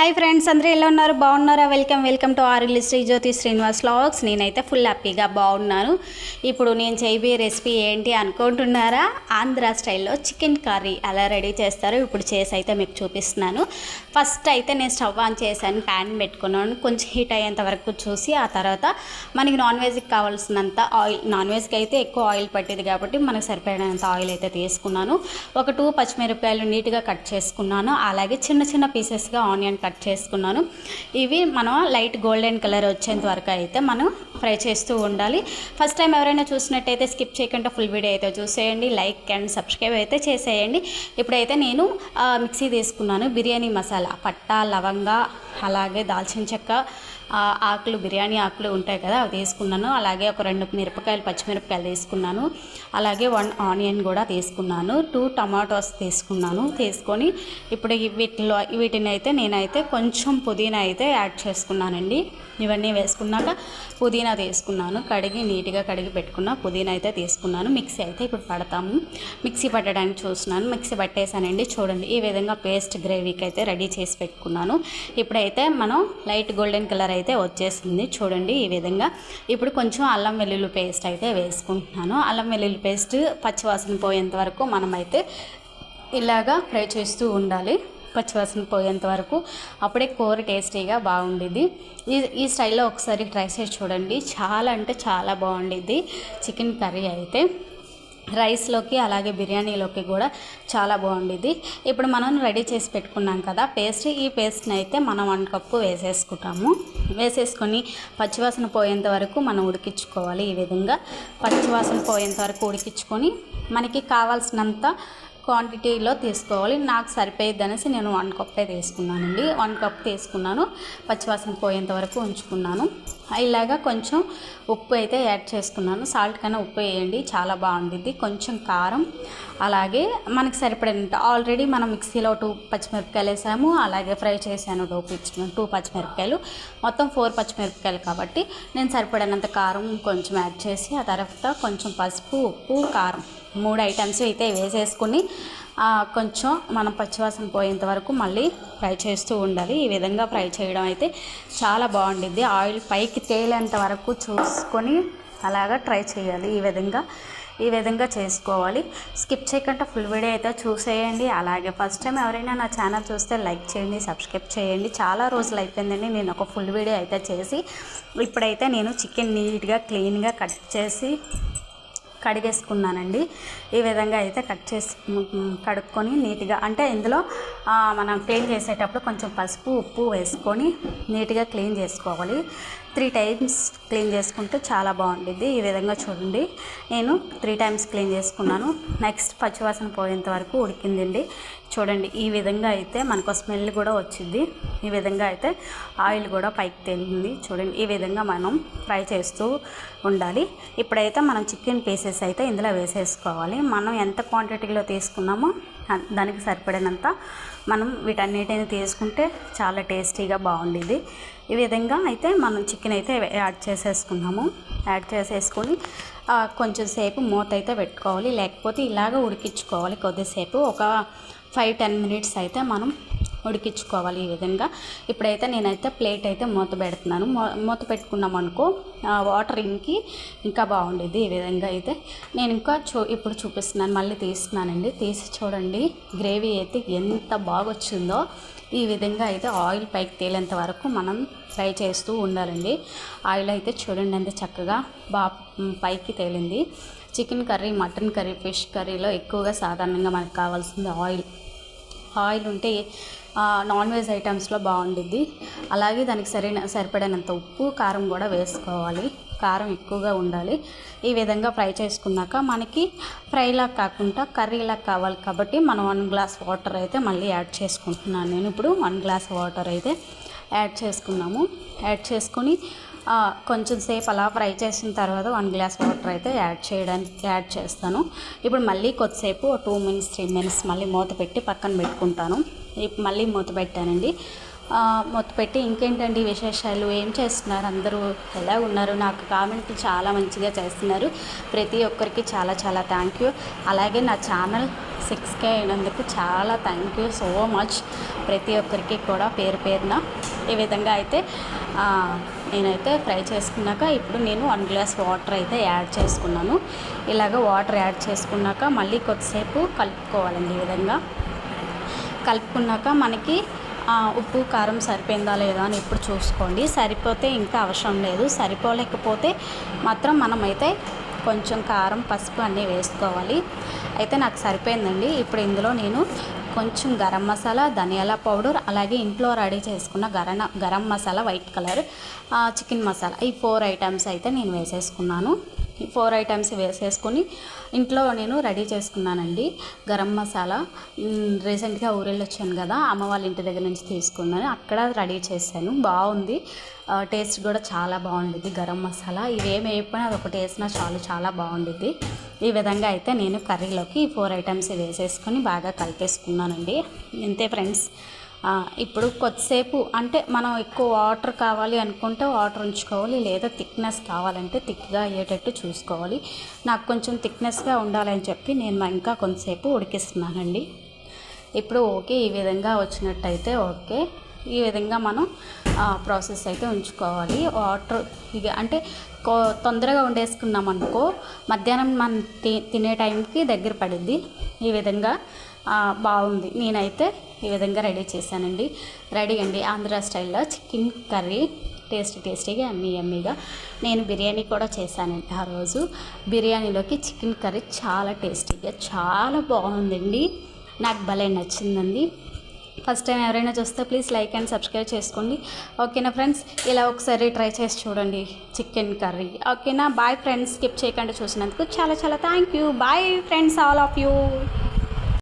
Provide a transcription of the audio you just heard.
Hi friends అందరూ ఎలా ఉన్నారు? బాగున్నారా? Welcome welcome to our Sri Jyothi Srinivas vlogs నేనైతే ఫుల్ హ్యాపీగా బాగున్నాను. ఇప్పుడు నేను చేయబోయే రెసిపీ ఏంటి అనుకుంటున్నారా? ఆంధ్ర స్టైల్లో చికెన్ కర్రీ ఎలా రెడీ చేస్తారో ఇప్పుడు చేసి అయితే మీకు చూపిస్తున్నాను. ఫస్ట్ అయితే నేను స్టవ్ ఆన్ చేశాను ప్యాన్ పెట్టుకున్నాను. కొంచెం హీట్ అయ్యేంత వరకు చూసి ఆ తర్వాత మనకి నాన్ వెజ్కి కావాల్సినంత ఆయిల్ నాన్ వెజ్కి అయితే ఎక్కువ ఆయిల్ పట్టేది కాబట్టి మనకు సరిపడినంత ఆయిల్ అయితే తీసుకున్నాను. ఒక టూ పచ్చిమిరపకాయలు నీట్గా కట్ చేసుకున్నాను. అలాగే చిన్న చిన్న పీసెస్గా ఆనియన్ కట్ చేసుకున్నాను. ఇవి మనం లైట్ గోల్డెన్ కలర్ వచ్చేంత వరకు అయితే మనం ఫ్రై చేస్తూ ఉండాలి. ఫస్ట్ టైం ఎవరైనా చూసినట్టయితే స్కిప్ చేయకుండా ఫుల్ వీడియో అయితే చూసేయండి. లైక్ అండ్ సబ్స్క్రైబ్ అయితే చేసేయండి. ఇప్పుడైతే నేను మిక్సీ తీసుకున్నాను. బిర్యానీ మసాలా పట్టా లవంగా అలాగే దాల్చిన చెక్క ఆకులు బిర్యానీ ఆకులు ఉంటాయి కదా అవి తీసుకున్నాను. అలాగే ఒక రెండు మిరపకాయలు పచ్చిమిరపకాయలు తీసుకున్నాను. అలాగే వన్ ఆనియన్ కూడా తీసుకున్నాను. టూ టమాటోస్ తీసుకున్నాను. తీసుకొని ఇప్పుడు వీటిలో వీటిని అయితే నేనైతే కొంచెం పుదీనా అయితే యాడ్ చేసుకున్నానండి. ఇవన్నీ వేసుకున్నాక పుదీనా తీసుకున్నాను. కడిగి నీట్గా కడిగి పెట్టుకున్న పుదీనా అయితే తీసుకున్నాను. మిక్సీ అయితే ఇప్పుడు పడతాము. మిక్సీ పట్టడానికి చూస్తున్నాను. మిక్సీ పట్టేసానండి. చూడండి ఈ విధంగా పేస్ట్ గ్రేవీకి అయితే రెడీ చేసి పెట్టుకున్నాను. ఇప్పుడైతే మనం లైట్ గోల్డెన్ కలర్ అయితే వచ్చేసింది. చూడండి ఈ విధంగా. ఇప్పుడు కొంచెం అల్లం వెల్లుల్లి పేస్ట్ అయితే వేసుకుంటున్నాను. అల్లం వెల్లుల్లి పేస్ట్ పచ్చివాసన పోయేంత వరకు మనమైతే ఇలాగా ఫ్రై చేస్తూ ఉండాలి. పచ్చివాసన పోయేంత వరకు అప్పుడే కూర టేస్టీగా బాగుండిద్ది. ఈ ఈ స్టైల్లో ఒకసారి ట్రై చేసి చూడండి. చాలా అంటే చాలా బాగుండిద్ది. చికెన్ కర్రీ అయితే. రైస్లోకి అలాగే బిర్యానీలోకి కూడా చాలా బాగుండేది ఇప్పుడు మనం రెడీ చేసి పెట్టుకున్నాం కదా పేస్ట్. ఈ పేస్ట్ని అయితే మనం వన్ కప్పు వేసేసుకుంటాము. వేసేసుకొని పచ్చివాసన పోయేంత వరకు మనం ఉడికించుకోవాలి ఈ విధంగా. పచ్చివాసన పోయేంత వరకు ఉడికించుకొని మనకి కావాల్సినంత క్వాంటిటీలో తీసుకోవాలి. నాకు సరిపోయేది అనేసి నేను వన్ కప్పే తీసుకున్నానండి. వన్ కప్ తీసుకున్నాను. పచ్చివాసన పోయేంత వరకు ఉంచుకున్నాను. ఇలాగా కొంచెం ఉప్పు అయితే యాడ్ చేసుకున్నాను. సాల్ట్ కన్నా ఉప్పు వేయండి చాలా బాగుంటుంది కొంచెం కారం అలాగే మనకి సరిపడినంత ఆల్రెడీ మనం మిక్సీలో టూ పచ్చిమిరపకాయలు వేసాము అలాగే ఫ్రై చేశాను టూ టూ పచ్చిమిరపకాయలు. మొత్తం ఫోర్ పచ్చిమిరపకాయలు కాబట్టి నేను సరిపడినంత కారం కొంచెం యాడ్ చేసి ఆ తర్వాత కొంచెం పసుపు ఉప్పు కారం మూడు ఐటమ్స్ అయితే వేసేసుకుని కొంచెం మనం పచ్చివాసన పోయేంత వరకు మళ్ళీ ఫ్రై చేస్తూ ఉండాలి. ఈ విధంగా ఫ్రై చేయడం అయితే చాలా బాగుండిద్ది. ఆయిల్ పైకి తేలేంత వరకు చూసుకొని అలాగా ట్రై చేయాలి. ఈ విధంగా ఈ విధంగా చేసుకోవాలి. స్కిప్ చేయకుండా ఫుల్ వీడియో అయితే చూసేయండి. అలాగే ఫస్ట్ టైం ఎవరైనా నా ఛానల్ చూస్తే లైక్ చేయండి సబ్స్క్రైబ్ చేయండి. చాలా రోజులు అయిపోయిందండి నేను ఒక ఫుల్ వీడియో అయితే చేసి ఇప్పుడైతే నేను చికెన్ నీట్గా క్లీన్గా కట్ చేసి కడిగేసుకున్నానండి. ఈ విధంగా అయితే కట్ చేసి కడుక్కొని నీట్గా అంటే ఇందులో మనం క్లీన్ చేసేటప్పుడు కొంచెం పసుపు ఉప్పు వేసుకొని నీట్గా క్లీన్ చేసుకోవాలి. త్రీ టైమ్స్ క్లీన్ చేసుకుంటే చాలా బాగుంటుంది ఈ విధంగా చూడండి. నేను త్రీ టైమ్స్ క్లీన్ చేసుకున్నాను. నెక్స్ట్ పచ్చివాసన పోయేంత వరకు ఉడికిందండి. చూడండి ఈ విధంగా అయితే మనకు స్మెల్ కూడా వచ్చింది. ఈ విధంగా అయితే ఆయిల్ కూడా పైకి తేలింది. చూడండి ఈ విధంగా మనం ఫ్రై చేస్తూ ఉండాలి. ఇప్పుడైతే మనం చికెన్ పీసెస్ అయితే ఇందులో వేసేసుకోవాలి. మనం ఎంత క్వాంటిటీలో తీసుకున్నామో దానికి సరిపడినంత మనం వీటన్నిటిని తీసుకుంటే చాలా టేస్టీగా బాగుండేది. ఈ విధంగా అయితే మనం చికెన్ అయితే యాడ్ చేసేసుకున్నాము. యాడ్ చేసేసుకొని కొంచెం సేపు మూత అయితే పెట్టుకోవాలి. లేకపోతే ఇలాగ ఉడికించుకోవాలి కొద్దిసేపు. ఒక ఫైవ్ టెన్ మినిట్స్ అయితే మనం ఉడికించుకోవాలి ఈ విధంగా. ఇప్పుడైతే నేనైతే ప్లేట్ అయితే మూత పెడుతున్నాను. మూత పెట్టుకున్నాం అనుకో ఆ వాటర్ ఇంకి ఇంకా బాగుండేది ఈ విధంగా అయితే. నేను ఇంకా చూ ఇప్పుడు చూపిస్తున్నాను మళ్ళీ తీస్తున్నానండి. తీసి చూడండి గ్రేవీ అయితే ఎంత బాగా వచ్చిందో ఈ విధంగా అయితే ఆయిల్ పైకి తేలేంత వరకు మనం ఫ్రై చేస్తూ ఉండాలండి. ఆయిల్ అయితే చూడండి ఎంత చక్కగా బాగా పైకి తేలింది. Chicken curry mutton curry fish కర్రీలో ఎక్కువగా సాధారణంగా మనకు కావాల్సింది ఆయిల్. ఆయిల్ ఉంటే నాన్ వెజ్ ఐటమ్స్లో బాగుండిద్ది. అలాగే దానికి సరైన సరిపడినంత ఉప్పు కారం కూడా వేసుకోవాలి. కారం ఎక్కువగా ఉండాలి. ఈ విధంగా ఫ్రై చేసుకున్నాక మనకి ఫ్రైలా కాకుండా కర్రీలా కావాలి కాబట్టి మనం వన్ గ్లాస్ వాటర్ అయితే మళ్ళీ యాడ్ చేసుకుంటున్నాను. నేను ఇప్పుడు వన్ గ్లాస్ వాటర్ అయితే యాడ్ చేసుకున్నాము. యాడ్ చేసుకొని కొంచెం సేపు అలా ఫ్రై చేసిన తర్వాత వన్ గ్లాస్ వాటర్ అయితే యాడ్ చేయడానికి యాడ్ చేస్తాను. ఇప్పుడు మళ్ళీ కొద్దిసేపు టూ మినిట్స్ త్రీ మినిట్స్ మళ్ళీ మూత పెట్టి పక్కన పెట్టుకుంటాను. మళ్ళీ మూత పెట్టానండి. మూత పెట్టి ఇంకేంటండి విశేషాలు? ఏం చేస్తున్నారు? అందరూ ఎలా ఉన్నారు? నాకు కామెంట్లు చాలా మంచిగా చేస్తున్నారు. ప్రతి ఒక్కరికి చాలా చాలా థ్యాంక్ యూ అలాగే నా ఛానల్ సిక్స్ కే అయినందుకు చాలా థ్యాంక్ యూ సో మచ్ ప్రతి ఒక్కరికి కూడా పేరు పేరున. ఈ విధంగా అయితే నేనైతే ఫ్రై చేసుకున్నాక ఇప్పుడు నేను వన్ గ్లాస్ వాటర్ అయితే యాడ్ చేసుకున్నాను. ఇలాగ వాటర్ యాడ్ చేసుకున్నాక మళ్ళీ కొద్దిసేపు కలుపుకోవాలండి ఈ విధంగా. కలుపుకున్నాక మనకి ఉప్పు కారం సరిపోయిందా లేదా అని ఇప్పుడు చూసుకోండి. సరిపోతే ఇంకా అవసరం లేదు. సరిపోలేకపోతే మాత్రం మనమైతే కొంచెం కారం పసుపు అన్నీ వేసుకోవాలి. అయితే నాకు సరిపోయిందండి. ఇప్పుడు ఇందులో నేను కొంచెం గరం మసాలా ధనియాల పౌడర్ అలాగే ఇంట్లో రెడీ చేసుకున్న garam garam masala white colour chicken masala ఈ ఫోర్ ఐటమ్స్ అయితే నేను వేసేసుకున్నాను. ఫోర్ ఐటమ్స్ వేసేసుకొని ఇంట్లో నేను రెడీ చేసుకున్నానండి. గరం మసాలా రీసెంట్గా ఊరెళ్ళి వచ్చాను కదా అమ్మ వాళ్ళ ఇంటి దగ్గర నుంచి తీసుకున్నాను. అక్కడ రెడీ చేశాను. బాగుంది. టేస్ట్ కూడా చాలా బాగుండిద్ది గరం మసాలా. ఇవేమి వేయకపోయినా అది ఒకటి వేసినా చాలు చాలా బాగుండిద్ది. ఈ విధంగా అయితే నేను కర్రీలోకి ఫోర్ ఐటమ్స్ వేసేసుకొని బాగా కలిపేసుకున్నానండి. అంతే ఫ్రెండ్స్. ఇప్పుడు కొద్దిసేపు అంటే మనం ఎక్కువ వాటర్ కావాలి అనుకుంటే వాటర్ ఉంచుకోవాలి లేదా థిక్నెస్ కావాలంటే థిక్గా అయ్యేటట్టు చూసుకోవాలి. నాకు కొంచెం థిక్నెస్గా ఉండాలని చెప్పి నేను ఇంకా కొంతసేపు ఉడికిస్తున్నానండి. ఇప్పుడు ఓకే ఈ విధంగా వచ్చినట్టయితే ఓకే. ఈ విధంగా మనం ప్రాసెస్ అయితే ఉంచుకోవాలి. వాటర్ ఇక అంటే కో తొందరగా వండేసుకున్నాం అనుకో మధ్యాహ్నం మనం తినే టైంకి దగ్గర పడింది. ఈ విధంగా బాగుంది. నేనైతే ఈ విధంగా రెడీ చేశానండి. రెడీ అండి. ఆంధ్ర స్టైల్లో చికెన్ కర్రీ టేస్ట్ టేస్టీగా ఎమ్మీ ఎమ్మీగా నేను బిర్యానీ కూడా చేశానండి ఆ రోజు. బిర్యానీలోకి చికెన్ కర్రీ చాలా టేస్టీగా చాలా బాగుందండి. నాకు భలే నచ్చిందండి. ఫస్ట్ టైం ఎవరైనా చూస్తే ప్లీజ్ లైక్ అండ్ సబ్స్క్రైబ్ చేసుకోండి. ఓకేనా ఫ్రెండ్స్? ఇలా ఒకసారి ట్రై చేసి చూడండి చికెన్ కర్రీ. ఓకేనా? Bye friends. స్కిప్ చేయకుండా చూసినందుకు చాలా చాలా thank you. Bye friends all of you.